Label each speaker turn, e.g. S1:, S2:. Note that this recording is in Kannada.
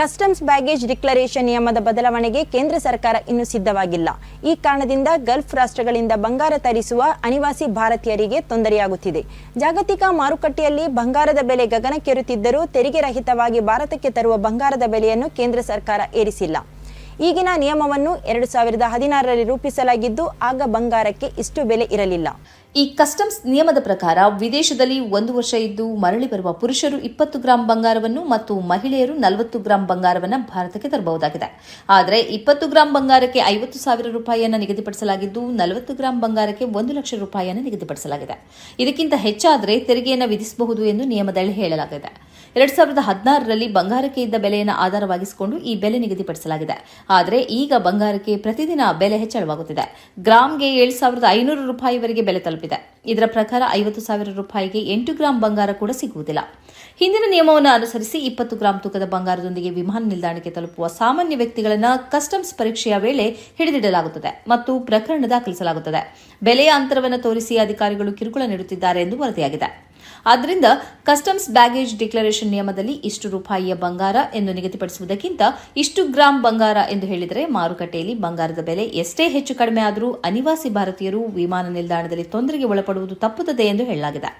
S1: ಕಸ್ಟಮ್ಸ್ ಬ್ಯಾಗೇಜ್ ಡಿಕ್ಲರೇಷನ್ ನಿಯಮದ ಬದಲಾವಣೆಗೆ ಕೇಂದ್ರ ಸರ್ಕಾರ ಇನ್ನೂ ಸಿದ್ಧವಾಗಿಲ್ಲ. ಈ ಕಾರಣದಿಂದ ಗಲ್ಫ್ ರಾಷ್ಟ್ರಗಳಿಂದ ಬಂಗಾರ ತರಿಸುವ ಅನಿವಾಸಿ ಭಾರತೀಯರಿಗೆ ತೊಂದರೆಯಾಗುತ್ತಿದೆ. ಜಾಗತಿಕ ಮಾರುಕಟ್ಟೆಯಲ್ಲಿ ಬಂಗಾರದ ಬೆಲೆ ಗಗನಕ್ಕೇರುತ್ತಿದ್ದರೂ ತೆರಿಗೆ ರಹಿತವಾಗಿ ಭಾರತಕ್ಕೆ ತರುವ ಬಂಗಾರದ ಬೆಲೆಯನ್ನು ಕೇಂದ್ರ ಸರ್ಕಾರ ಏರಿಸಿಲ್ಲ. ಈಗಿನ ನಿಯಮವನ್ನು ಎರಡು ಸಾವಿರದ ಹದಿನಾರರಲ್ಲಿ ರೂಪಿಸಲಾಗಿದ್ದು ಆಗ ಬಂಗಾರಕ್ಕೆ ಇಷ್ಟು ಬೆಲೆ ಇರಲಿಲ್ಲ.
S2: ಈ ಕಸ್ಟಮ್ಸ್ ನಿಯಮದ ಪ್ರಕಾರ ವಿದೇಶದಲ್ಲಿ ಒಂದು ವರ್ಷ ಇದ್ದು ಮರಳಿ ಬರುವ ಪುರುಷರು ಇಪ್ಪತ್ತು ಗ್ರಾಂ ಬಂಗಾರವನ್ನು ಮತ್ತು ಮಹಿಳೆಯರು ನಲವತ್ತು ಗ್ರಾಂ ಬಂಗಾರವನ್ನು ಭಾರತಕ್ಕೆ ತರಬಹುದಾಗಿದೆ. ಆದರೆ ಇಪ್ಪತ್ತು ಗ್ರಾಂ ಬಂಗಾರಕ್ಕೆ ಐವತ್ತು ಸಾವಿರ ರೂಪಾಯಿಯನ್ನು ನಿಗದಿಪಡಿಸಲಾಗಿದ್ದು ನಲವತ್ತು ಗ್ರಾಂ ಬಂಗಾರಕ್ಕೆ ಒಂದು ಲಕ್ಷ ರೂಪಾಯಿಯನ್ನು ನಿಗದಿಪಡಿಸಲಾಗಿದೆ. ಇದಕ್ಕಿಂತ ಹೆಚ್ಚಾದರೆ ತೆರಿಗೆಯನ್ನು ವಿಧಿಸಬಹುದು ಎಂದು ನಿಯಮದಲ್ಲಿ ಹೇಳಲಾಗಿದೆ. ಎರಡ್ ಸಾವಿರದ ಹದಿನಾರರಲ್ಲಿ ಬಂಗಾರಕ್ಕೆ ಇದ್ದ ಬೆಲೆಯನ್ನು ಆಧಾರವಾಗಿಸಿಕೊಂಡು ಈ ಬೆಲೆ ನಿಗದಿಪಡಿಸಲಾಗಿದೆ. ಆದರೆ ಈಗ ಬಂಗಾರಕ್ಕೆ ಪ್ರತಿದಿನ ಬೆಲೆ ಹೆಚ್ಚಳವಾಗುತ್ತಿದೆ. ಗ್ರಾಮ್ಗೆ ಏಳು ಸಾವಿರದ ಐನೂರು ರೂಪಾಯಿವರೆಗೆ ಬೆಲೆ ತಲುಪಿದೆ. ಇದರ ಪ್ರಕಾರ ಐವತ್ತು ಸಾವಿರ ರೂಪಾಯಿಗೆ ಎಂಟು ಗ್ರಾಂ ಬಂಗಾರ ಕೂಡ ಸಿಗುವುದಿಲ್ಲ. ಹಿಂದಿನ ನಿಯಮವನ್ನು ಅನುಸರಿಸಿ ಇಪ್ಪತ್ತು ಗ್ರಾಂ ತೂಕದ ಬಂಗಾರದೊಂದಿಗೆ ವಿಮಾನ ನಿಲ್ದಾಣಕ್ಕೆ ತಲುಪುವ ಸಾಮಾನ್ಯ ವ್ಯಕ್ತಿಗಳನ್ನು ಕಸ್ಟಮ್ಸ್ ಪರೀಕ್ಷೆಯ ವೇಳೆ ಹಿಡಿದಿಡಲಾಗುತ್ತದೆ ಮತ್ತು ಪ್ರಕರಣ ದಾಖಲಿಸಲಾಗುತ್ತದೆ. ಬೆಲೆಯ ಅಂತರವನ್ನು ತೋರಿಸಿ ಅಧಿಕಾರಿಗಳು ಕಿರುಕುಳ ನೀಡುತ್ತಿದ್ದಾರೆ ಎಂದು ವರದಿಯಾಗಿದೆ. ಆದ್ದರಿಂದ ಕಸ್ಟಮ್ಸ್ ಬ್ಯಾಗೇಜ್ ಡಿಕ್ಲರೇಷನ್ ನಿಯಮದಲ್ಲಿ ಇಷ್ಟು ರೂಪಾಯಿಯ ಬಂಗಾರ ಎಂದು ನಿಗದಿಪಡಿಸುವುದಕ್ಕಿಂತ ಇಷ್ಟು ಗ್ರಾಂ ಬಂಗಾರ ಎಂದು ಹೇಳಿದರೆ ಮಾರುಕಟ್ಟೆಯಲ್ಲಿ ಬಂಗಾರದ ಬೆಲೆ ಎಷ್ಟೇ ಹೆಚ್ಚು ಕಡಿಮೆ ಆದರೂ ಅನಿವಾಸಿ ಭಾರತೀಯರು ವಿಮಾನ ನಿಲ್ದಾಣದಲ್ಲಿ ತೊಂದರೆಗೆ ಒಳಪಡುವುದು ತಪ್ಪುತ್ತದೆ ಎಂದು ಹೇಳಲಾಗಿದೆ.